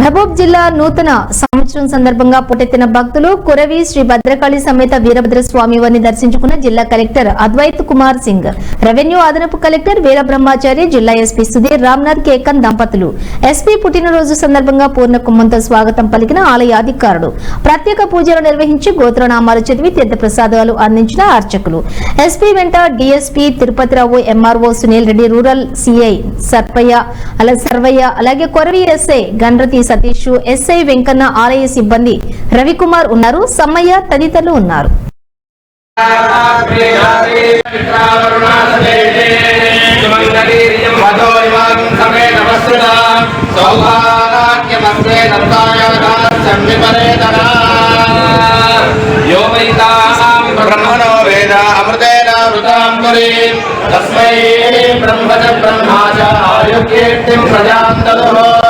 మహబూబ్ జిల్లా నూతన సంవత్సరం సందర్భంగా పుట్టెత్తిన భక్తులు కురవి శ్రీ భద్రకాళి సమేత వీరభద్ర స్వామి వారిని దర్శించుకున్న జిల్లా కలెక్టర్ అద్వైత్ కుమార్ సింగ్ రెవెన్యూ అదనపు కలెక్టర్ వీరబ్రహ్మాచారి జిల్లా ఎస్పీ సుధీర్ రామ్నాథ్ కేకన్ దంపతులు. ఎస్పీ పుట్టినరోజు సందర్భంగా పూర్ణ కుంభంతో స్వాగతం పలికిన ఆలయ అధికారులు. ప్రత్యేక పూజలు నిర్వహించి గోత్రనామాలు చదివి తీర్థ ప్రసాదాలు అందించిన అర్చకులు. ఎస్పీ వెంట DSP Tirupatirao MRO Sunil Reddy rural CI Sarpaiah అలా సర్వయ్య అలాగే కొరవి ఎస్ఐ గణరతి సతీష్ ఎస్ఐ వెంకన్న ఆలయ సిబ్బంది రవికుమార్ ఉన్నారు సమ్మయ్య తదితరులు ఉన్నారు బ్రహ్మణో వేద అమృతేనామృతాం పురీ తస్మై బ్రహ్మ చ బ్రహ్మా ఆయుర్కీర్తిం ప్రజాం దదుః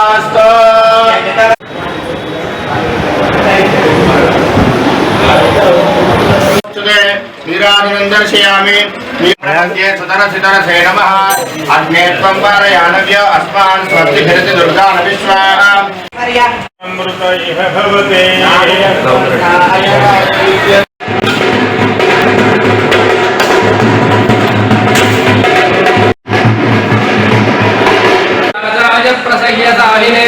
वीरादिनन्दर्शयामि सुतरसुतरसे नमः। अग्ने त्वं वारयानव्य अस्मान् स्वस्तिभिरति दुर्गा न अमृत इह भवते। प्रसह्यतालिने।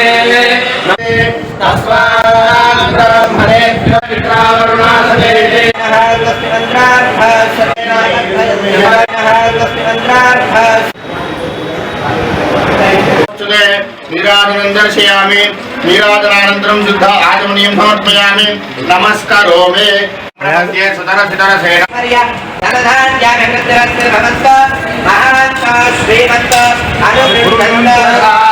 तस्मा నీరాజనం దర్శయామి నీరాజనానంతరం శుద్ధ ఆచమనీయం సమర్పయామి. నమస్కరోమి. సుధర సుధర సేన. శ్రీమంత అనుభవ